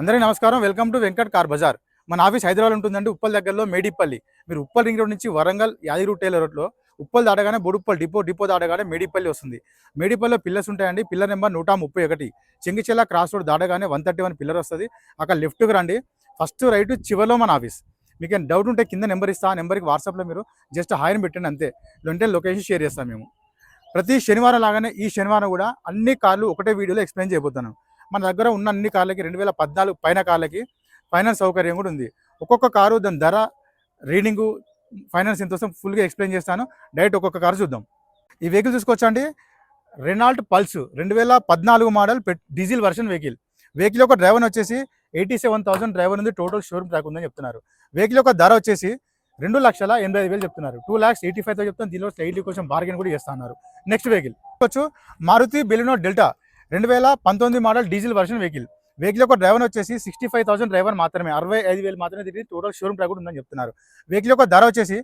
అందరికీ నమస్కారం. Welcome to Venkat car Bazar. మన ఆఫీస్ హైదరాబాద్ ఉంటుందండి ఉప్పల్ దగ్గరలో మేడిపల్లి. మీరు ఉప్పల్ రింగ్ రోడ్ నుంచి వరంగల్ యాదగిరి టైలర్ రోడ్లో ఉప్పల్ దాటగానే బొడుప్పల్ డిపో డిపో దాటగానే మేడిపల్లి వస్తుంది. మేడిపల్లిలో పిల్లర్స్ ఉంటాయండి. పిల్లర్ నెంబర్ నూట ముప్పై ఒకటి. చెంగిచెల్ల క్రాస్ రోడ్ దాటగానే వన్ థర్టీ వన్ పిల్లర్ వస్తుంది. అక్కడ లెఫ్ట్కి రండి. ఫస్ట్ రైట్ చివరిలో మన ఆఫీస్. మీకు ఏం డౌట్ ఉంటే కింద నెంబర్ ఇస్తా. ఆ నెంబర్కి వాట్సాప్లో మీరు జస్ట్ హాయిని పెట్టండి అంతే. లేదంటే లొకేషన్ షేర్ చేస్తాం మేము. ప్రతి శనివారం లాగానే ఈ శనివారం కూడా అన్ని కార్లు ఒకటే వీడియోలో ఎక్స్ప్లెయిన్ చేయబోతున్నాను మన దగ్గర ఉన్న అన్ని కార్లకి రెండు వేల పద్నాలుగు పైన కార్లకి ఫైనాన్స్ సౌకర్యం కూడా ఉంది. ఒక్కొక్క కారు దాని ధర రీడింగు ఫైనాన్స్ ఇంత వస్తాం ఫుల్గా ఎక్స్ప్లెయిన్ చేస్తాను. డైరెక్ట్ ఒక్కొక్క కారు చూద్దాం. ఈ వెహికల్ చూసుకోవచ్చండి రెనాల్ట్ పల్స్ రెండు వేల పద్నాలుగు మోడల్ పెట్ డీజిల్ వర్షన్ వెహికల్. వెహికల్ యొక్క డ్రైవర్ వచ్చేసి ఎయిటీ సెవెన్ థౌసండ్ డ్రైవర్ ఉంది. టోటల్ షోరూమ్ ట్రాక్ ఉందని చెప్తున్నారు. వెహికల్ యొక్క ధర వచ్చేసి రెండు లక్షల ఎనభై ఐదు వేలు చెప్తున్నారు. టూ ల్యాక్స్ ఎయిటీ ఫైవ్తో చెప్తాను దీనిలో స్లైట్లీ కోసం బార్గెన్ కూడా చేస్తున్నారు నెక్స్ట్ వెహికల్. వచ్చు మారుతి బెలినో డెల్టా రెండు వేల పంతొమ్మిది model diesel version vehicle. Vehicle యొక్క డ్రైవర్ వచ్చేసి సిక్స్టీ ఫైవ్ థౌసండ్ డ్రైవర్ మాత్రమే. అరవై ఐదు వేలు మాత్రమే తిరిగి టోటల్ షోరూమ్ ప్రైస్ కూడా ఉందని చెప్తున్నారు. వెహికల్ యొక్క ధర వచ్చేసి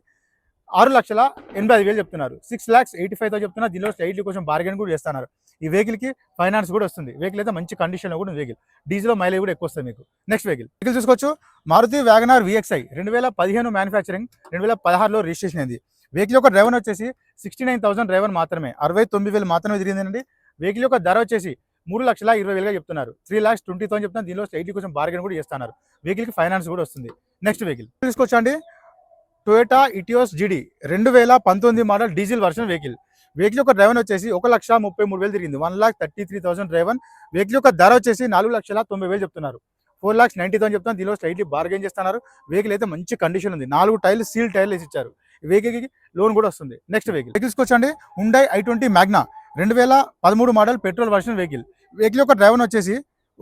ఆరు లక్షల ఎనభై ఐదు వేలు చెప్తున్నారు. సిక్స్ ల్యాక్స్ ఎయిటీ ఫైవ్తో చెప్తున్నారు. దీనిలో స్లైట్లీ కొంచెం బార్గెన్ కూడా చేస్తున్నారు. ఈ వెహికల్కి ఫైనాన్స్ కూడా వస్తుంది. వెహికల్ అయితే మంచి కండిషన్లో కూడా వెహికల్ డీజిల్ మైలేజ్ కూడా ఎక్కువ వస్తుంది మీకు. నెక్స్ట్ వెహికల్ వెహికల్ చూసుకోవచ్చు. మారుతి వ్యాగనార్ విఎక్స్ఐ రెండు వేల పదిహేను మ్యానుఫ్యాక్చరింగ్ రెండు వేల పదహారులో రిజిస్ట్రేషన్ అయింది. వెహికల్ యొక్క డ్రైవర్ వచ్చేసి సిక్స్టీ నైన్ థౌసండ్ డ్రైవర్ మాత్రమే. అరవై తొమ్మిది వేలు మాత్రమే తిరిగిందండి. వెహికల్ యొక్క ధర వచ్చేసి మూడు లక్షల ఇరవై వేలుగా చెప్తున్నారు. త్రీ లాక్స్ ట్వంటీ థౌసండ్ చెప్తున్నారు. దీనిలో స్టైట్లీ కొంచెం బార్గెన్ కూడా చేస్తున్నారు. వెహికల్కి ఫైనాన్స్ కూడా వస్తుంది. నెక్స్ట్ వెహికల్ తీసుకొచ్చండి టొయోటా ఇటియోస్ జిడి రెండు వేల పంతొమ్మిది model diesel version vehicle vehicle యొక్క డ్రైవన్ వచ్చేసి ఒక లక్ష ముప్పై మూడు వేలు తిరిగింది. One lakh thirty three thousand driven vehicle యొక్క ధర వచ్చేసి నాలుగు లక్షల తొంభై వేలు చెప్తున్నారు. ఫోర్ లాక్స్ నైన్టీ థౌసండ్ చెప్తున్నారు. దీనిలో స్లైట్లీ బార్గెన్ చేస్తున్నారు. వెహికల్ అయితే మంచి కండిషన్ ఉంది. నాలుగు టైర్లు సీల్ టైర్లు వేసి ఇచ్చారు. వెహికల్కి లోన్ కూడా వస్తుంది. నెక్స్ట్ వెహికల్ తీసుకోచండి హుండై ఐ ట్వంటీ మ్యాగ్నా రెండు వేల పదమూడు model petrol version vehicle. Vehicle యొక్క డ్రైవర్ వచ్చేసి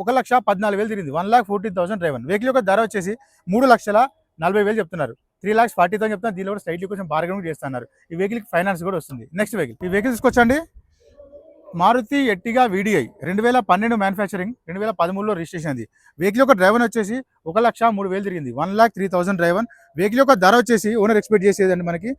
ఒక లక్ష పద్నాలుగు వేలు తిరిగింది. One lakh fourteen thousand driver. Vehicle యొక్క ధర వచ్చేసి మూడు లక్షల నలభై వేలు చెప్తున్నారు. త్రీ లాక్స్ ఫార్టీ థౌసండ్ చెప్తున్నారు. దీనిలో కూడా స్టైట్లీ కొంచెం బార్గెన్ కూడా చేస్తున్నారు. ఈ వెహికల్కి ఫైనాన్స్ కూడా వస్తుంది. నెక్స్ట్ వెహికల్ ఈ వెహికల్ తీసుకొచ్చండి. మారుతి ఎట్టిగా వీడిఐ రెండు వేల పన్నెండు మ్యానుఫ్యాక్చరింగ్ రెండు వేల పదమూడులో రిజిస్ట్రేషన్ అయింది వెహికల్ యొక్క డ్రైవర్ వచ్చేసి ఒక లక్ష మూడు వేలు తిరిగింది. One lakh three thousand driver. Vehicle యొక్క ధర వచ్చేసి ఓనర్ ఎక్స్పెక్ట్ చేసేదండి మనకి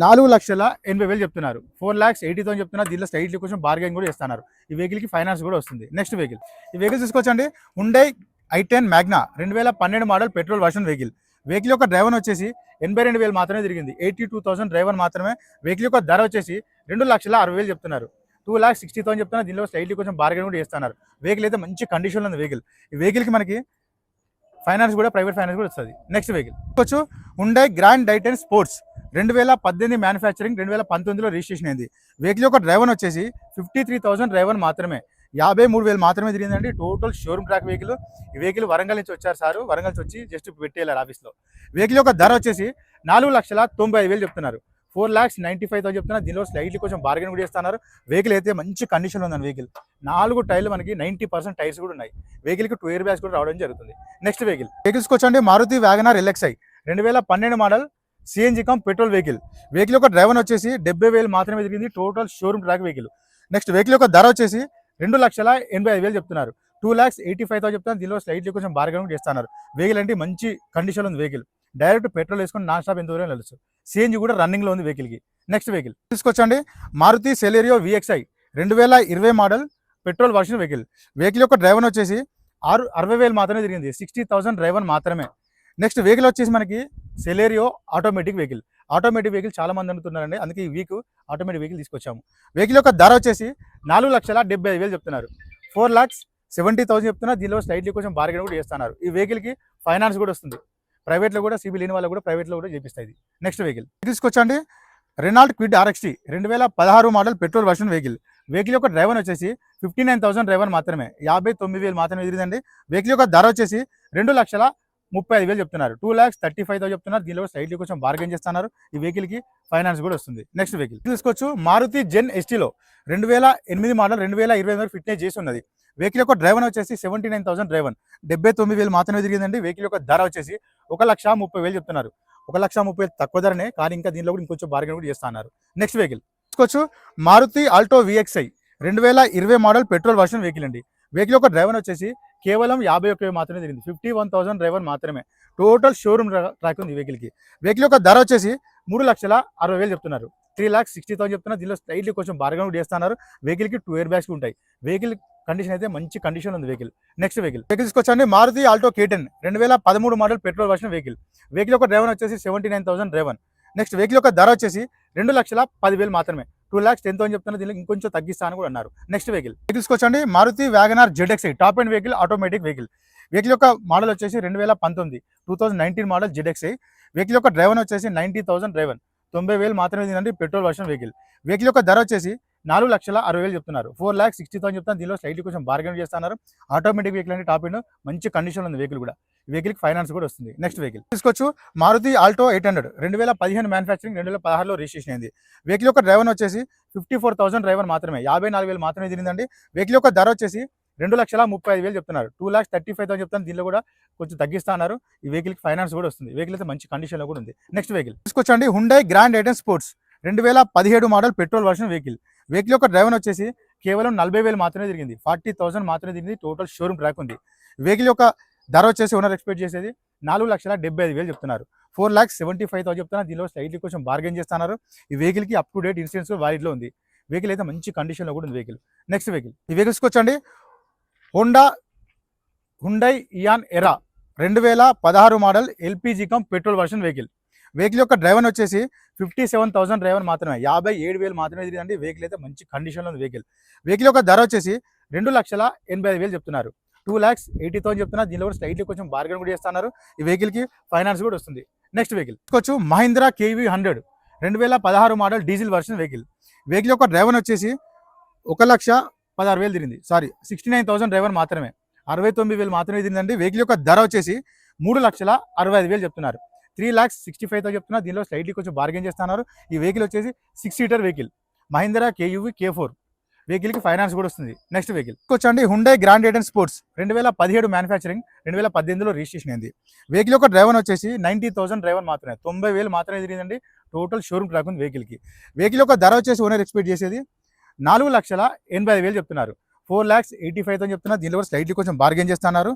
నాలుగు లక్షల ఎనభై వేలు చెప్తున్నారు. ఫోర్ లాక్స్ ఎయిటీ థౌసండ్ చెప్తున్నారు. దీనిలో స్లైట్లీ కొంచెం బార్గెన్ కూడా చేస్తున్నారు. ఈ వెహికల్కి ఫైనాన్స్ కూడా వస్తుంది. Next vehicle. ఈ వెహికల్ తీసుకొచ్చండి. ఉండే ఐ టెన్ మ్యాగ్నా రెండు వేల పన్నెండు model petrol version vehicle. Vehicle యొక్క డ్రైవర్ వచ్చేసి ఎనభై రెండు వేలు మాత్రమే తిరిగింది. ఎయిటీ టూ థౌసండ్ డ్రైవర్ మాత్రమే వెహికల్ యొక్క ధర వచ్చేసి రెండు లక్షల అరవై వేలు చెప్తున్నారు. టూ లాక్స్ సిక్స్టీ థౌసండ్ చెప్తున్నారు. దీనిలో స్లైట్లీ కొంచెం బార్గెన్ కూడా చేస్తున్నారు. వెహికల్ అయితే మంచి కండిషన్లో ఉంది వెహికల్. ఈ వెహికల్కి మనకి ఫైనాన్స్ కూడా ప్రైవేట్ ఫైనాన్స్ కూడా వస్తుంది. నెక్స్ట్ వెహికల్ వచ్చు ఉండే గ్రాండ్ డైటన్ స్పోర్ట్స్ రెండు వేల పద్దెనిమిది మ్యానుఫ్యాక్చరింగ్ రెండు వేల పంతొమ్మిదిలో రిజిస్ట్రేషన్ అయింది. వెహికల్ యొక్క డ్రైవర్ వచ్చేసి ఫిఫ్టీ త్రీ థౌసండ్ డ్రైవర్ మాత్రమే. యాభై మూడు వేలు మాత్రమే తిరిగిందండి. టోటల్ షోరూమ్ ట్రాక్ వెహికల్ ఈ వెహికల్ వరంగల్ నుంచి వచ్చారు సార్. వరంగల్ నుంచి వచ్చి జస్ట్ పెట్టేయారు ఆఫీస్లో. వెహికల్ యొక్క ధర వచ్చేసి నాలుగు లక్షల తొంభై ఐదు వేలు చెప్తున్నారు. Four lakhs ninety five thousand చెప్తున్నా. దీనిలో స్లైట్లీ కొంచెం బార్గెన్ కూడా చేస్తున్నారు. వెహికల్ అయితే మంచి కండిషన్లో ఉందండి వెహికల్ నాలుగు టైర్లు మనకి నైంటీ పర్సెంట్ టైర్స్ కూడా ఉన్నాయి. వెహికల్కి టూ ఇయర్ బ్యాగ్స్ కూడా రావడం జరుగుతుంది. నెక్స్ట్ వెహికల్ వెహికల్స్కి వచ్చండి మారుతి వ్యాగనార్ ఎల్ఎక్స్ఐ రెండు వేల పన్నెండు model CNG cum petrol vehicle vehicle యొక్క డ్రైవర్ వచ్చేసి డెబ్బై వేలు మాత్రమే జరిగింది total showroom track vehicle next vehicle యొక్క ధర వచ్చేసి రెండు లక్షల ఎనభై ఐదు వేలు చెప్తున్నారు. Two lakhs eighty five thousand చెప్తున్నారు. దీనిలో స్లైట్లీ కొంచెం బార్గెన్ కూడా చేస్తున్నారు. వెహికల్ అంటే మంచి కండిషన్ ఉంది వెహికల్ డైరెక్ట్ పెట్రోల్ వేసుకొని నాన్ స్టాప్ ఎంత దూరం వెళ్ళచ్చు సిఎన్జి కూడా రన్నింగ్లో ఉంది వెహికల్కి నెక్స్ట్ వెహికల్ తీసుకొచ్చండి. మారుతి సెలేరియో విఎక్స్ఐ రెండు వేల ఇరవై model petrol version vehicle vehicle యొక్క డ్రైవర్ వచ్చేసి ఆరు అరవై వేలు మాత్రమే తిరిగింది. సిక్స్టీ థౌసండ్ డ్రైవర్ మాత్రమే. నెక్స్ట్ వెహికల్ వచ్చేసి మనకి Celerio automatic vehicle automatic vehicle చాలా మంది అనుకున్నారండి అందుకే ఈ వీక్ ఆటోమేటిక్ వెహికల్ తీసుకొచ్చాము. వెహికల్ యొక్క ధర వచ్చేసి నాలుగు లక్షల డెబ్బై ఐదు వేలు చెప్తున్నారు. ఫోర్ లాక్స్ సెవెంటీ థౌసండ్ చెప్తున్నారు. దీనిలో స్లైట్లీ కొంచెం బార్గెన్ కూడా చేస్తున్నారు. ఈ వెహికల్కి ఫైనాన్స్ కూడా వస్తుంది. ప్రైవేట్లో కూడా సిబిల్ లేని వాళ్ళు కూడా ప్రైవేట్లో కూడా చేపిస్తాయి నెక్స్ట్ వెహికల్ తీసుకొచ్చండి. రెనాల్డ్ క్విడ్ ఆర్ఎక్స్టీ రెండు వేల పదహారు model petrol version vehicle vehicle యొక్క డ్రైవర్ వచ్చేసి ఫిఫ్టీ నైన్ థౌసండ్ డ్రైవర్ మాత్రమే. యాభై తొమ్మిది వేలు మాత్రమే తిరిగిందండి వెహికల్ యొక్క ధర వచ్చేసి రెండు లక్షల ముప్పై ఐదు వేలు చెప్తున్నారు. Two lakhs thirty five thousand చెప్తున్నారు. దీనిలో స్లైట్లీ కొంచెం బార్గెన్ చేస్తున్నారు. ఈ వెహికల్కి ఫైనాన్స్ కూడా వస్తుంది. నెక్స్ట్ వెహికల్ తీసుకోవచ్చు మారుతి జెన్ ఎస్టీలో రెండు వేల ఎనిమిది మోడల్ రెండు వేల ఇరవై వరకు ఫిట్నెస్ చేసి ఉన్నది. వెహికల్ యొక్క డ్రైవర్ వచ్చేసి సెవెంటీ నైన్ థౌసండ్ డ్రైవర్. డెబ్బై తొమ్మిది వేలు మాత్రమే తిరిగిందండి. వెహికల్ యొక్క ధర వచ్చేసి ఒక లక్ష ముప్పై వేలు చెప్తున్నారు. ఒక లక్ష ముప్పై వేలు తక్కువ ధరనే కానీ ఇంకా దీనిలో కూడా ఇంకొంచెం బార్గెన్ కూడా చేస్తున్నారు. నెక్స్ట్ వెహికల్ తీసుకోవచ్చు మారుతి ఆల్టో విఎక్స్ఐ. రెండు వేల ఇరవై మోడల్ పెట్రోల్ వర్షన్ వెహికల్ అండి. వెహికల్ యొక్క డ్రైవర్ వచ్చేసి కేవలం యాభై ఒక్క మాత్రమే తిరిగింది. ఫిఫ్టీ వన్ థౌసండ్ డ్రైవర్ మాత్రమే. టోటల్ షోరూమ్ ట్రాక్ ఉంది వెహికల్కి వెహికల్ యొక్క ధర వచ్చేసి మూడు లక్షల అరవై వేలు చెప్తున్నారు. త్రీ ల్యాక్ సిక్స్టీ థౌసండ్ చెప్తున్నారు. దీనిలో స్లైట్లీ కొంచెం బార్గెన్ కూడా చేస్తున్నారు. వెహికల్కి టూ ఇయర్ బ్యాగ్స్ ఉంటాయి. వెహికల్ కండిషన్ అయితే మంచి కండిషన్ ఉంది వెహికల్ నెక్స్ట్ వెహికల్ వెహికల్ తీసుకొచ్చండి మారుతి ఆల్టో కేటెన్ రెండు వేల పదమూడు model petrol version vehicle vehicle యొక్క డ్రైవర్ వచ్చేసి seventy nine thousand driver next vehicle యొక్క ధర వచ్చేసి రెండు లక్షల పదివేలు మాత్రమే. టూ ల్యాక్స్ టెన్ థౌసండ్ చెప్తున్నా దీనికి ఇంకొంచెం తగ్గిస్తాను కూడా అన్నారు. Next vehicle vehicle తీసుకొచ్చండి Maruti WagonR ZXI top end vehicle automatic vehicle vehicle యొక్క మోడల్ వచ్చేసి రెండు వేల పంతొమ్మిది two thousand nineteen model ZXI vehicle యొక్క డ్రైవర్ వచ్చేసి నైంటీ థౌసండ్ డ్రైవర్ తొంభై వేలు మాత్రమే దీనండి పెట్రోల్ వర్షన్ వెహికల్ వెహికల్ యొక్క ధర వచ్చేసి నాలుగు లక్షల అరవై వేలు చెప్తున్నారు. ఫోర్ ల్యాక్ సిక్స్టీ థౌసండ్ చెప్తాను దీనిలో స్లైట్లీ కొంచెం బార్గెన్ చేస్తున్నారు. ఆటోమేటిక్ వెహికల్ అంటే టాప్ ఎండ్ మంచి కండిషన్ ఉంది వెహికల్ కూడా. వెహికల్ ఫైనాన్స్ కూడా వస్తుంది. నెక్స్ట్ వెహికల్ తీసుకోవచ్చు మారుతి ఆల్టో ఎయిట్ హండ్రెడ్. రెండు వేల పదిహేను మ్యానుఫ్యాక్చరింగ్ రెండు వేల పదహారులో రిజిస్ట్రేషన్ అయింది. వెహికల్ యొక్క డ్రైవర్ వచ్చేసి ఫిఫ్టీ ఫోర్ థౌసండ్ డ్రైవర్ మాత్రమే. యాభై నాలుగు వేలు మాత్రమే తిరిగిందండి. వెహికల్ యొక్క ధర వచ్చేసి రెండు లక్షల ముప్పై ఐదు వేలు చెప్తున్నారు. Two lakhs thirty five thousand చెప్తాను దీనిలో కూడా కొంచెం తగ్గిస్తున్నారు. ఈ వెహికల్ ఫైనాన్స్ కూడా వస్తుంది. వెహికల్ అయితే మంచి కండిషన్లో కూడా ఉంది. Next vehicle తీసుకొచ్చండి. Hyundai grand i ten sports రెండు వేల పదిహేడు model petrol version vehicle vehicle యొక్క డ్రైవర్ వచ్చేసి కేవలం నలభై వేలు మాత్రమే తిరిగింది. ఫార్టీ థౌసండ్ మాత్రమే తిరిగింది. టోటల్ షోరూమ్ ట్రాక్ ఉంది. వెహికల్ యొక్క ధర వచ్చేసి ఓనర్ ఎక్స్పెక్ట్ చేసేది నాలుగు లక్షల డెబ్బై ఐదు వేలు చెప్తున్నారు. Four lakhs seventy five thousand చెప్తున్నారు. దీనిలో స్లైట్లీ కొంచెం బార్గెన్ చేస్తున్నారు. ఈ వెహికల్కి అప్ టు డేట్ ఇన్సూరెన్స్ వ్యాలిడ్లో ఉంది. వెహికల్ అయితే మంచి కండిషన్లో కూడా ఉంది వెహికల్ నెక్స్ట్ వెహికల్ ఈ వెహికల్స్కి వచ్చండి. హోండా హుండై ఇయాన్ ఎరా రెండు వేల పదహారు model LPG cum petrol version vehicle vehicle యొక్క డ్రైవర్ వచ్చేసి ఫిఫ్టీ సెవెన్ థౌసండ్ డ్రైవర్ మాత్రమే. యాభై ఏడు వేలు మాత్రమే తిరిగిందండి. వెహికల్ అయితే మంచి కండిషన్లో ఉంది వెహికల్ వెహికల్ యొక్క ధర వచ్చేసి రెండు లక్షల ఎనభై ఐదు వేలు చెప్తున్నారు. టూ ల్యాక్స్ ఎయిటీ థౌసండ్ చెప్తున్నారు. దీనిలో కూడా స్లైట్లీ కొంచెం బార్గెన్ కూడా చేస్తున్నారు. ఈ వెహికల్కి ఫైనాన్స్ కూడా వస్తుంది. నెక్స్ట్ వెహికల్ వచ్చి మహీంద్రా కేవీ హండ్రెడ్. రెండు వేల పదహారు model diesel version vehicle vehicle యొక్క డ్రైవర్ వచ్చేసి ఒక లక్ష పదహారు వేలు తిరిగింది. Sorry sixty nine thousand driver మాత్రమే. అరవై తొమ్మిది వేలు మాత్రమే తిరిగిందండి. వెహికల్ యొక్క ధర వచ్చేసి మూడు లక్షల అరవై ఐదు వేలు చెప్తున్నారు. Three lakhs sixty five thousand చెప్తున్నా. దీనిలో స్లైట్లీ కొంచెం బార్గెన్ చేస్తున్నారు. ఈ వెహికల్ వచ్చేసి six seater vehicle Mahindra KUV K four వెహికల్కి ఫైనాన్స్ కూడా వస్తుంది. నెక్స్ట్ వెహికల్ వచ్చండి Hyundai grand i ten sports రెండు వేల పదిహేడు మ్యానుఫ్యాక్చరింగ్ రెండు వేల పద్దెనిమిదిలో రిజిస్ట్రేషన్ అయింది. వెహికల్ యొక్క డ్రైవర్ వచ్చేసి నైంటీ థౌసండ్ డ్రైవర్ మాత్రమే. తొంభై వేలు మాత్రమే తిరిగిందండి. టోటల్ షోరూమ్ ట్రాక్ ఉంది వెహికల్కి వెహికల్ యొక్క ధర వచ్చేసి ఓనర్ ఎక్స్పెక్ట్ చేసేది నాలుగు లక్షల ఎనభై ఐదు వేలు చెప్తున్నారు. Four lakhs eighty five thousand చెప్తున్నారు దీనిలో కూడా స్లైట్లీ కొంచెం బార్గెన్ చేస్తున్నారు.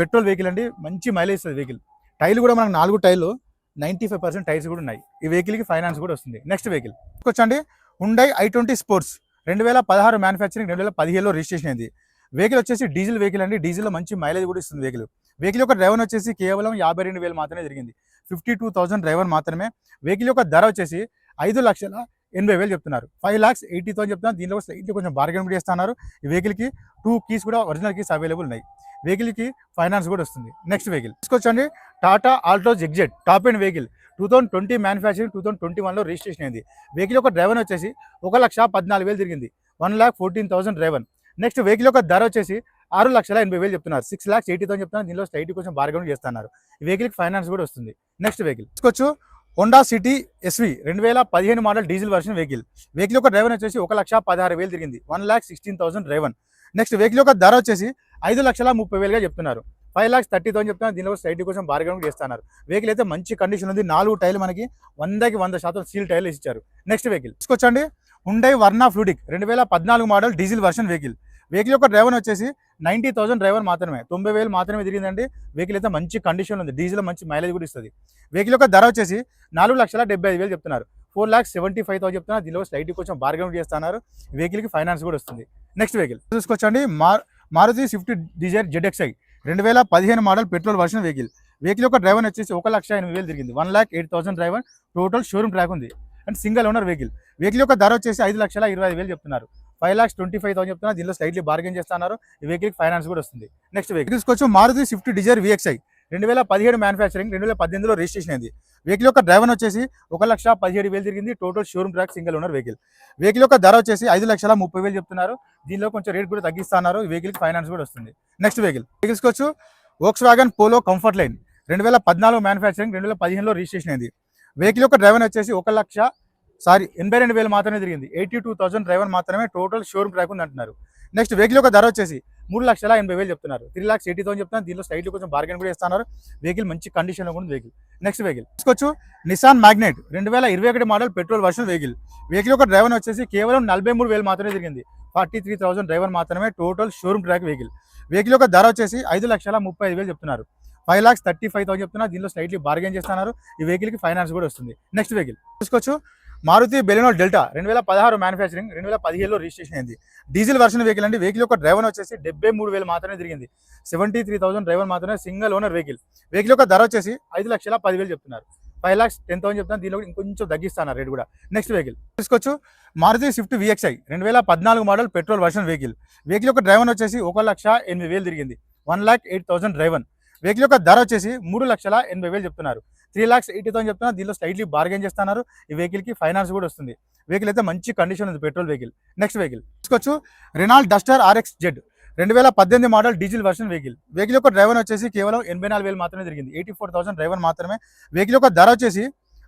పెట్రోల్ వెహికల్ అండి. మంచి మైలేజ్ ఇస్తుంది వెహికల్ టైల్ కూడా మనకు నాలుగు టైర్లు నైంటీ ఫైవ్ పర్సెంట్ టైల్స్ కూడా ఉన్నాయి. ఈ వెహికల్కి ఫైనాన్స్ కూడా వస్తుంది. నెక్స్ట్ వెహికల్ వచ్చండి ఉండై ఐ ట్వంటీ స్పోర్ట్స్ రెండు వేల పదహారు మ్యానుఫ్యాక్చరింగ్ రెండు వేల పదిహేనులో రిజిస్ట్రేషన్ అయింది. వెహికల్ వచ్చేసి డీజిల్ వెహికల్ అండి. డీజిల్లో మంచి మైలేజ్ కూడా ఇస్తుంది వెహికల్ వెహికల్ యొక్క డ్రైవర్ వచ్చేసి కేవలం యాభై రెండు వేలు మాత్రమే జరిగింది. ఫిఫ్టీ టూ థౌసండ్ డ్రైవర్ మాత్రమే. వెహికల్ యొక్క ధర వచ్చేసి ఐదు లక్షల ఎనభై వేలు చెప్తున్నారు. ఫైవ్ లాక్స్ ఎయిటీ థౌసండ్ చెప్తున్నారు. దీనిలో స్లైట్లీ కొంచెం బార్గెన్ కూడా చేస్తున్నారు. ఈ వెహికల్కి టూ కీస్ కూడా ఒరిజినల్ కీస్ అవైలబుల్ ఉన్నాయి. వెహికల్కి ఫైనాన్స్ కూడా వస్తుంది. Next vehicle తీసుకొచ్చండి. Tata Alto XZ top end vehicle two thousand twenty manufacturing two thousand twenty వన్లో రిజిస్ట్రేషన్ అయింది. వెహికల్ యొక్క డ్రైవర్ వచ్చేసి ఒక లక్ష పద్నాలుగు వేలు తిరిగింది. One lakh fourteen thousand driver. Next vehicle యొక్క ధర వచ్చేసి ఆరు లక్షల ఎనభై వేలు చెప్తున్నారు. సిక్స్ ల్యాక్స్ ఎయిటీ థౌసండ్ చెప్తున్నారు. దీనిలో స్టైటీ కొంచెం బార్గెన్ చేస్తున్నారు. ఈ వెహికల్కి ఫైనాన్స్ కూడా వస్తుంది. నెక్స్ట్ వెహికల్ తీసుకొచ్చు. హోండా సిటీ ఎస్వి రెండు వేల పదిహేను model diesel version vehicle. Vehicle యొక్క డ్రైవర్ వచ్చేసి ఒక లక్ష పదహారు వేలు తిరిగింది. One lakh sixteen thousand driver. Next vehicle యొక్క ధర వచ్చేసి ఐదు లక్షల ముప్పై వేలుగా చెప్తున్నారు. ఫైవ్ ల్యాక్స్ థర్టీ థౌసండ్ చెప్తున్నారు. దీనిలో సైడ్ కోసం బార్గెన్ చేస్తున్నారు. వెహికల్ అయితే మంచి కండిషన్ ఉంది. నాలుగు టైర్లు మనకి వందకి వంద శాతం సీల్ టైర్లు ఇచ్చారు. నెక్స్ట్ వెహికల్ తీసుకొచ్చండి. హుండై వర్ణా ఫ్లూడిక్ రెండు వేల పద్నాలుగు model diesel version vehicle vehicle యొక్క డ్రైవర్ వచ్చేసి నైంటీ థౌసండ్ డ్రైవర్ మాత్రమే. తొంభై వేలు మాత్రమే తిరిగిందండి. వెహికల్ అయితే మంచి కండిషన్ ఉంది. డీజిల్ మంచి మైలేజ్ కూడా ఇస్తుంది. వెహికల్ యొక్క ధర వచ్చేసి నాలుగు లక్షల డెబ్బై ఐదు వేలు చెప్తున్నారు. Four lakhs seventy five thousand చెప్తున్నారు. దీనిలో స్లైట్ కొంచెం బార్గెన్ చేస్తున్నారు. వెహికల్కి ఫైనాన్స్ కూడా వస్తుంది. నెక్స్ట్ వెహికల్ చూసుకొచ్చండి మా మారుతి స్విఫ్ట్ డిజైర్ జెడ్ఎక్స్ఐ రెండు వేల పదిహేను model petrol version vehicle. Vehicle యొక్క డ్రైవర్ వచ్చేసి ఒక లక్ష ఎనిమిది వేలు తిరిగింది. One lakh eight thousand driver total showroom track ఉంది. And single owner vehicle. Vehicle యొక్క ధర వచ్చేసి ఐదు లక్షల ఇరవై ఐదు వేలు చెప్తున్నారు. Five lakhs twenty five thousand చెప్తున్నారు. దీనిలో స్లైట్లీ బార్గెన్ చేస్తున్నారు ఈ వెహికల్ ఫైనాన్స్ కూడా వస్తుంది. నెక్స్ట్ వెహికల్ తీసుకొచ్చి మారుతి స్విఫ్ట్ డిజైర్ విఎక్స్ఐ రెండు వేల పదిహేడు మ్యానుఫ్యాక్చరింగ్ రెండు వేల పద్దెనిమిదిలో రిజిస్ట్రేషన్ అయింది. వెహికల్ యొక్క డ్రైవర్ వచ్చేసి ఒక లక్ష పదిహేడు వేలు తిరిగింది. Total showroom track single owner vehicle vehicle యొక్క ధర వచ్చేసి ఐదు లక్షల ముప్పై వేలు చెప్తున్నారు. దీనిలో కొంచెం రేట్ కూడా తగ్గిస్తున్నారు. వెహికల్కి వెహికల్ ఫైనాన్స్ కూడా వస్తుంది. నెక్స్ట్ వెహికల్ వెహికల్స్కి వచ్చి Volkswagen Polo comfort line రెండు వేల పద్నాలుగు మ్యానుఫ్యాక్చరింగ్ రెండు వేల పదిహేనులో రిజిస్ట్రేషన్ అయింది. వెహికల్ యొక్క డ్రైవర్ వచ్చేసి ఒక లక్ష సారీ ఎనభై రెండు వేలు మాత్రమే తిరిగింది. ఎయిటీ టూ థౌసండ్ డ్రైవర్ మాత్రమే టోటల్ షోరూమ్ ట్రాక్ ఉంది అంటున్నారు నెక్స్ట్ వెహికల్ యొక్క ధర వచ్చేసి మూడు లక్షల ఎనభై వేలు చెప్తున్నారు. త్రీ లాక్స్ ఎయిటీ థౌసండ్ చెప్తున్నారు. దీనిలో స్లైట్లు కొంచెం బార్గెన్ కూడా ఇస్తున్నారు వెహికల్ మంచి కండిషన్లో ఉంది వెహికల్ నెక్స్ట్ వెహికల్ తీసుకోవచ్చు నిసాన్ మ్యాగ్నెట్ రెండు వేల ఇరవై ఒకటి model petrol version vehicle vehicle యొక్క డ్రైవర్ వచ్చేసి కేవలం నలభై మూడు వేలు మాత్రమే తిరిగింది. ఫార్టీ త్రీ థౌసండ్ డ్రైవర్ మాత్రమే total showroom track vehicle vehicle యొక్క ధర వచ్చేసి ఐదు లక్షల ముప్పై ఐదు వేలు చెప్తున్నారు. Five lakhs thirty five thousand చెప్తున్నారు. దీనిలో స్లైట్లీ బార్గెన్ చేస్తున్నారు. ఈ వెహికల్కి ఫైనాన్స్ కూడా వస్తుంది. నెక్స్ట్ వెహికల్ తీసుకోవచ్చు మారుతి బెలినో డెల్టా రెండు వేల పదహారు మ్యానుఫ్యాక్చరింగ్ రెండు వేల పదిహేడులో రిజిస్ట్రేషన్ అయింది. డీజిల్ వర్షన్ వెహికల్ అండి. వెహికల్ యొక్క డ్రైవర్ వచ్చేసి డెబ్బై మూడు వేలు మాత్రమే తిరిగింది. సెవెంటీ త్రీ థౌసండ్ డ్రైవర్ మాత్రమే సింగిల్ ఓనర్ వెహికల్ వెహికల్ యొక్క ధర వచ్చేసి ఐదు లక్షల పదివేలు చెప్తున్నారు. ఫైవ్ లాక్స్ టెన్ థౌసండ్ చెప్తున్నారు. దీనిలో ఇంకొంచెం తగ్గిస్తున్నారు రేట్ కూడా. నెక్స్ట్ వెహికల్ తీసుకోవచ్చు మారుతి స్విఫ్ట్ విఎక్స్ఐ రెండు వేల పద్నాలుగు model petrol version vehicle vehicle యొక్క డ్రైవర్ వచ్చేసి ఒక లక్ష ఎనిమిది వేలు తిరిగింది. One lakh eight thousand driver vehicle యొక్క ధర వచ్చేసి మూడు లక్షల ఎనభై వేలు చెప్తున్నారు. త్రీ ల్యాక్స్ ఎయిటీ థౌసండ్ చెప్తున్నారు. దీనిలో స్లైట్లీ బార్గెన్ చేస్తున్నారు. ఈ వెహికల్కి ఫైనాన్స్ కూడా వస్తుంది. వెహికల్ అయితే మంచి కండిషన్ ఉంది పెట్రోల్ వెహికల్ నెక్స్ట్ వెహికల్ తీసుకోవచ్చు రెనాల్డ్ డస్టర్ ఆర్ఎక్స్ జెడ్ రెండు వేల పద్దెనిమిది model diesel version vehicle vehicle యొక్క డ్రైవర్ వచ్చేసి కేవలం ఎనభై నాలుగు వేలు మాత్రమే జరిగింది ఎయిటీ ఫోర్ థౌసండ్ డ్రైవర్ మాత్రమే. వెహికల్ యొక్క ధర వచ్చేసి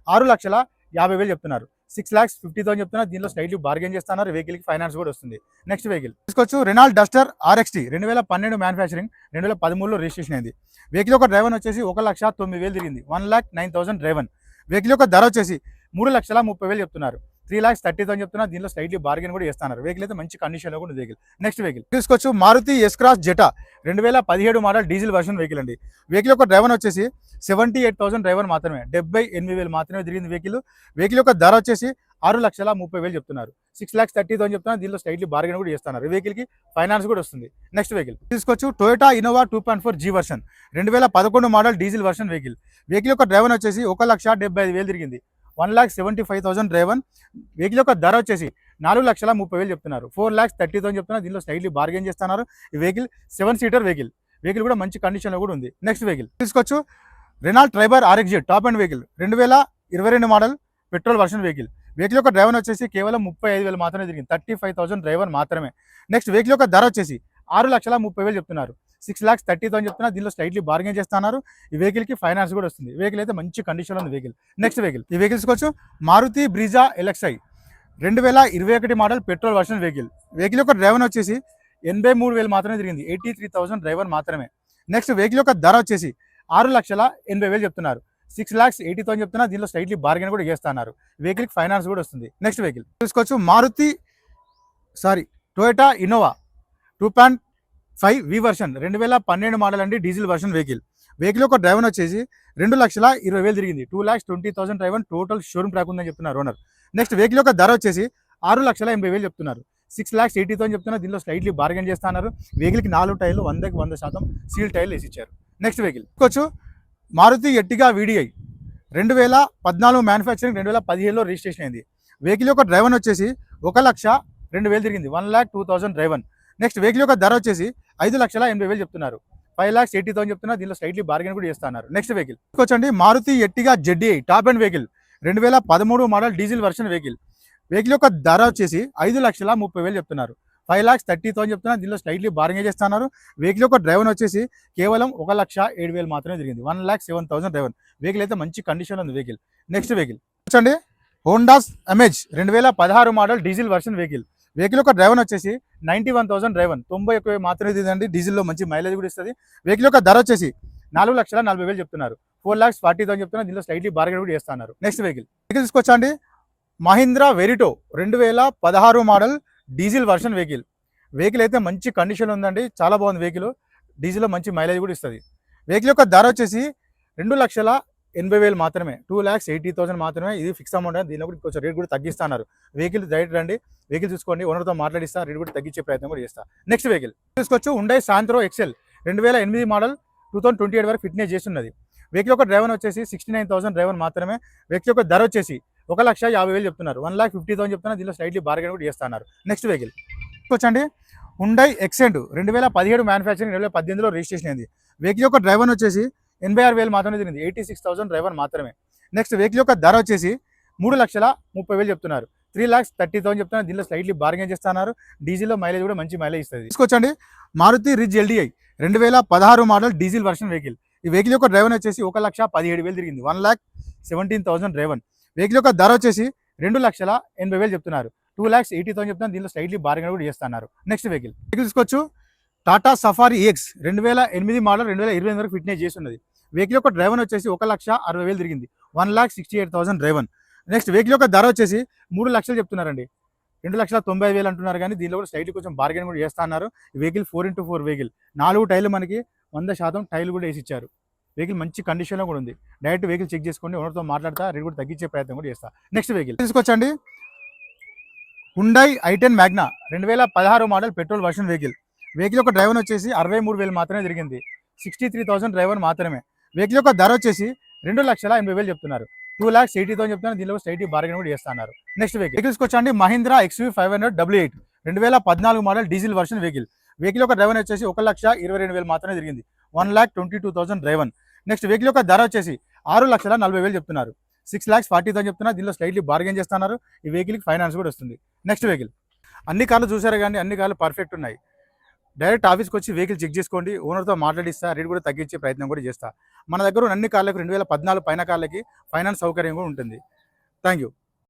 ఆరు లక్షల యాభై వేలు చెప్తున్నారు. సిక్స్ ల్యాక్స్ ఫిఫ్టీ థౌసండ్ చెప్తున్నారు. దీనిలో స్లైట్లీ బార్గెన్ చేస్తున్నారు. వెహికల్కి ఫైనాన్స్ కూడా వస్తుంది. నెక్స్ట్ వెహికల్ తీసుకోవచ్చు రెనాల్డ్ డస్టర్ ఆర్ఎక్స్టీ రెండు వేల పన్నెండు మ్యానుఫ్యాక్చరింగ్ రెండు వేల పదమూడులో రిజిస్ట్రేషన్ అయింది. వెహికల్ యొక్క డ్రైవర్ వచ్చేసి ఒక లక్ష తొమ్మిది వేలు తిరిగింది. One lakh nine thousand driven vehicle యొక్క ధర వచ్చేసి మూడు లక్షల ముప్పై వేలు చెప్తున్నారు. త్రీ ల్యాక్స్ థర్టీ థౌసండ్ చెప్తున్నా దీనిలో స్లైట్లీ బార్గెన్ కూడా చేస్తున్నారు. వెహికల్ అయితే మంచి కండిషన్లో కూడా వెహికల్ నెక్స్ట్ వెహికల్ తీసుకోవచ్చు మారుతి ఎస్క్రాస్ జెటా రెండు వేల పదిహేడు మోడల్ డీజిల్ వర్షన్ వెహికల్ అండి. వెహికల్ యొక్క డ్రైవర్ వచ్చేసి సెవెంటీ ఎయిట్ థౌసండ్ డ్రైవర్ మాత్రమే. డెబ్బై ఎనిమిది వేలు మాత్రమే తిరిగింది వెహికల్ వెహికల్ యొక్క ధర వచ్చేసి ఆరు లక్షల ముప్పై వేలు చెప్తున్నారు. సిక్స్ లాక్స్ థర్టీ థౌసండ్ చెప్తున్నారు దీనిలో స్లైట్లీ బార్గెన్ కూడా చేస్తున్నారు. వెహికల్కి ఫైనాన్స్ కూడా వస్తుంది. నెక్స్ట్ వెహికల్ తీసుకోవచ్చు Toyota Innova two point four G version రెండు వేల పదకొండు model diesel version vehicle vehicle యొక్క డ్రైవర్ వచ్చేసి ఒక లక్ష డెబ్బై ఐదు వేలు తిరిగింది. One lakh seventy five thousand driven vehicle యొక్క ధర వచ్చేసి నాలుగు లక్షల ముప్పై వేలు చెప్తున్నారు. ఫోర్ ల్యాక్స్ థర్టీ థౌసండ్ చెప్తున్నారు. దీనిలో స్లైట్లీ బార్గెన్ చేస్తున్నారు. ఈ vehicle seven seater vehicle. Vehicle కూడా మంచి కండిషన్లో కూడా ఉంది. నెక్స్ట్ వెహికల్ తీసుకోవచ్చు Renault Triber RXZ top end vehicle రెండు వేల ఇరవై రెండు model petrol version vehicle vehicle యొక్క డ్రైవర్ వచ్చేసి కేవలం ముప్పై ఐదు వేలు మాత్రమే జరిగింది థర్టీ ఫైవ్ థౌసండ్ డ్రైవర్ మాత్రమే. నెక్స్ట్ వెహికల్ యొక్క ధర వచ్చేసి ఆరు లక్షల ముప్పై వేలు చెప్తున్నారు. సిక్స్ ల్యాక్స్ థర్టీ థౌసండ్ చెప్తున్నా దీనిలో స్లైట్లీ బార్గెన్ చేస్తున్నారు. ఈ వెహికల్కి ఫైనాన్స్ కూడా వస్తుంది. వెహికల్ అయితే మంచి కండిషన్లో ఉంది వెహికల్ నెక్స్ట్ వెహికల్ ఈ వెహికల్ తీసుకోవచ్చు మారుతి బ్రిజా ఎలక్సై. రెండు వేల ఇరవై ఒకటి model petrol version vehicle vehicle యొక్క డ్రైవర్ వచ్చేసి ఎనభై మూడు వేలు మాత్రమే తిరిగింది. ఎయిటీ త్రీ థౌసండ్ డ్రైవర్ మాత్రమే. నెక్స్ట్ వెహికల్ యొక్క ధర వచ్చేసి ఆరు లక్షల ఎనభై వేలు చెప్తున్నారు. సిక్స్ ల్యాక్స్ ఎయిటీ థౌసండ్ చెప్తున్నా దీనిలో స్లైట్లీ బార్గెన్ కూడా చేస్తున్నారు. వెహికల్కి ఫైనాన్స్ కూడా వస్తుంది. నెక్స్ట్ వెహికల్ తీసుకోవచ్చు Maruti sorry Toyota Innova two point five V version రెండు వేల పన్నెండు మోడల్ అండి డీజిల్ వర్షన్ వెహికల్ వెహికల్ ఒక డ్రైవర్ వచ్చేసి రెండు లక్షల ఇరవై వేలు తిరిగింది. Two lakhs twenty thousand driven total showroom track ఉందని చెప్తున్నారు ఓనర్ నెక్స్ట్ వెహికల్ యొక్క ధర వచ్చేసి ఆరు లక్షల ఎనభై వేలు చెప్తున్నారు. సిక్స్ లాక్స్ ఎయిటీ థౌసండ్ చెప్తున్నారు. దీనిలో స్లైట్లీ బార్గెన్ చేస్తున్నారు వెహికల్కి నాలుగు టైర్లు వందకి వంద శాతం సీల్ టైర్లు వేసి ఇచ్చారు నెక్స్ట్ వెహికల్ ఇంకొచ్చు మారుతి ఎట్టిగా వీడిఐ. రెండు వేల పద్నాలుగు మ్యానుఫ్యాక్చరింగ్ రెండు వేల పదిహేడులో రిజిస్ట్రేషన్ అయింది. వెహికల్ యొక్క డ్రైవర్ వచ్చేసి ఒక లక్ష రెండు వేలు తిరిగింది. One lakh two thousand driven next vehicle యొక్క ధర వచ్చేసి ఐదు లక్షల ఎనభై వేలు చెప్తున్నారు. ఫైవ్ లాక్స్ ఎయిటీ థౌసండ్ చెప్తున్నారు. దీనిలో స్లైట్లీ బార్గెన్ కూడా చేస్తున్నారు. నెక్స్ట్ వెహికల్ వచ్చండి Maruti Ertiga ZDI top end vehicle రెండు వేల పదమూడు model diesel version vehicle vehicle యొక్క ధర వచ్చేసి ఐదు లక్షల ముప్పై వేలు చెప్తున్నారు. ఫైవ్ లాక్స్ థర్టీ థౌసండ్ చెప్తున్నారు. దీనిలో స్లైట్లీ బార్గెన్ చేస్తున్నారు. వెహికల్ యొక్క డ్రైవర్ వచ్చేసి కేవలం ఒక లక్ష ఏడు వేలు మాత్రమే జరిగింది one lakh seven thousand driver vehicle అయితే మంచి కండిషన్ ఉంది వెహికల్ నెక్స్ట్ వెహికల్ చూడండి హోండాస్ అమేజ్ రెండు వేల పదహారు model diesel version vehicle vehicle యొక్క డ్రైవర్ వచ్చేసి నైంటీ వన్ థౌసండ్ డ్రైవన్. తొంభై ఎక్కువ మాత్రమే ఇదండి డీజిల్లో మంచి మైలేజ్ కూడా ఇస్తుంది. వెహికల్ యొక్క ధర వచ్చేసి నాలుగు లక్షల నలభై వేలు చెప్తున్నారు. ఫోర్ లాక్స్ ఫార్టీ థౌసండ్ చెప్తున్నారు. దీనిలో స్లైట్లీ బార్గెన్ కూడా చేస్తున్నారు. నెక్స్ట్ వెహికల్ వెహికల్ తీసుకొచ్చండి మహీంద్రా వెరిటో రెండు వేల పదహారు model diesel version vehicle vehicle అయితే మంచి కండిషన్ ఉందండి. చాలా బాగుంది వెహికల్ డీజిల్లో మంచి మైలేజ్ కూడా ఇస్తుంది. వెహికల్ యొక్క ధర వచ్చేసి రెండు లక్షల ఎనభై వేలు మాత్రమే టూ ల్యాక్స్ ఎయిటీ థౌసండ్ మాత్రమే ఇది ఫిక్స్ అమౌంట్ దీని కూడా కొంచెం రేట్ కూడా తగ్గిస్తున్నారు. వెహికల్ డైరెక్ట్ రండి. వెహికల్ చూసుకోండి. ఓనర్తో మాట్లాడిస్తా. రేట్ కూడా తగ్గించే ప్రయత్నం కూడా చేస్తా. నెక్స్ట్ వెహికల్ తీసుకోవచ్చు ఉండే సాయంత్రం ఎక్సెల్ రెండు వేల ఎనిమిది model two thousand twenty eight వరకు ఫిట్నెస్ చేస్తున్నది. వెహికల్ యొక్క డ్రైవర్ వచ్చేసి సిక్స్టీ నైన్ థౌసండ్ డ్రైవర్ మాత్రమే. వెహికల్ యొక్క ధర వచ్చేసి ఒక లక్ష యాభై వేలు చెప్తున్నారు. వన్ లాక్ ఫిఫ్టీ థౌసండ్ చెప్తున్నారు. దీనిలో స్లైట్లీ బార్గెన్ కూడా చేస్తున్నారు. నెక్స్ట్ వెహికల్ వచ్చండి హుండై ఎక్సెంట్ రెండు వేల పదిహేడు మ్యానుఫ్యాక్చరింగ్ రెండు వేల పద్దెనిమిదిలో రిజిస్ట్రేషన్ అయింది. వెహికల్ యొక్క డ్రైవర్ వచ్చేసి ఎనభై ఆరు వేలు మాత్రమే తిరిగింది. ఎయిటీ సిక్స్ థౌసండ్ డ్రైవర్ మాత్రమే. నెక్స్ట్ వెహికల్ యొక్క ధర వచ్చేసి మూడు లక్షల ముప్పై వేలు చెప్తున్నారు. త్రీ ల్యాక్స్ థర్టీ థౌసండ్ చెప్తున్నారు. దీనిలో స్లైట్లీ బార్గెన్ చేస్తున్నారు. డీజిల్లో మైలేజ్ కూడా మంచి మైలేజ్ ఇస్తుంది. తీసుకొచ్చండి. మారుతి రిజ్ ఎల్డిఐ రెండు వేల పదహారు మోడల్ డీజిల్ వర్షన్ వెహికల్. ఈ వెహికల్ యొక్క డ్రైవర్ వచ్చేసి ఒక లక్ష పదిహేడు వేలు తిరిగింది. One lakh seventeen thousand driven. Vehicle యొక్క ధర వచ్చేసి రెండు లక్షల ఎనభై వేలు చెప్తున్నారు. టూ ల్యాక్స్ ఎయిటీ థౌసండ్ చెప్తున్నారు. దీనిలో స్లైట్లీ బార్గెన్ కూడా చేస్తున్నారు. Next vehicle. వెహికల్ తీసుకోవచ్చు టాటా సఫారీ ఎక్స్ రెండు వేల ఎనిమిది మోడల్ రెండు వేల ఇరవై వరకు ఫిట్నెస్ చేస్తున్నది. వెహికల్ యొక్క డ్రైవర్ వచ్చేసి ఒక లక్ష అరవై వేలు తిరిగింది. One lakh sixty eight thousand driven next vehicle యొక్క ధర వచ్చేసి మూడు లక్షలు చెప్తున్నారండి. రెండు లక్షల తొంభై వేలు అంటున్నారు కానీ దీనిలో కూడా స్లైట్లీ కొంచెం బార్గెన్ కూడా చేస్తున్నారు vehicle four into four vehicle నాలుగు టైర్లు మనకి వంద శాతం టైర్లు కూడా వేసి ఇచ్చారు. వెహికల్ మంచి కండిషన్లో కూడా ఉంది. డైరెక్ట్ వెహికల్ చెక్ చేసుకోండి. ఓనర్తో మాట్లాడతా రేట్ కూడా తగ్గించే ప్రయత్నం కూడా చేస్తా. నెక్స్ట్ వెహికల్ తీసుకొచ్చండి. హుండై ఐటెన్ మ్యాగ్నా రెండు వేల పదహారు model petrol version vehicle vehicle యొక్క డ్రైవర్ వచ్చేసి అరవై మూడు వేలు మాత్రమే తిరిగింది. సిక్స్టీ త్రీ థౌసండ్ డ్రైవర్ మాత్రమే. వెహికల్ యొక్క ధర వచ్చేసి రెండు లక్షల ఎనభై వేలు చెప్తున్నారు. టూ ల్యాక్స్ ఎయిటీ థౌసండ్ చెప్తున్నారు. దీనిలో ఎయిటీ బార్గెన్ కూడా చేస్తున్నారు. నెక్స్ట్ వెహికల్ వెహికల్స్కి వచ్చండి Mahindra XUV five hundred W eight రెండు వేల పద్నాలుగు model diesel version vehicle vehicle యొక్క డ్రైవన్ వచ్చేసి ఒక లక్ష ఇరవై రెండు వేలు మాత్రమే జరిగింది one lakh twenty two thousand driven next vehicle యొక్క ధర వచ్చేసి ఆరు లక్షల నలభై వేలు చెప్తున్నారు. సిక్స్ ల్యాక్స్ ఫార్టీ థౌసండ్ చెప్తున్నారు. దీనిలో స్లైట్లీ బార్గెన్ చేస్తున్నారు. ఈ వెహికల్కి ఫైనాన్స్ కూడా వస్తుంది. నెక్స్ట్ వెహికల్ అన్ని కార్లు చూసారు కానీ అన్ని కార్లు పర్ఫెక్ట్ ఉన్నాయి. డైరెక్ట్ ఆఫీస్కి వచ్చి వెహికల్ చెక్ చేసుకోండి ఓనర్తో మాట్లాడిస్తా రేట్ కూడా తగ్గించే ప్రయత్నం కూడా చేస్తా. మన దగ్గర అన్ని కార్లకు రెండు వేల పద్నాలుగు పైన కార్లకి ఫైనాన్స్ సౌకర్యం కూడా ఉంటుంది. Thank you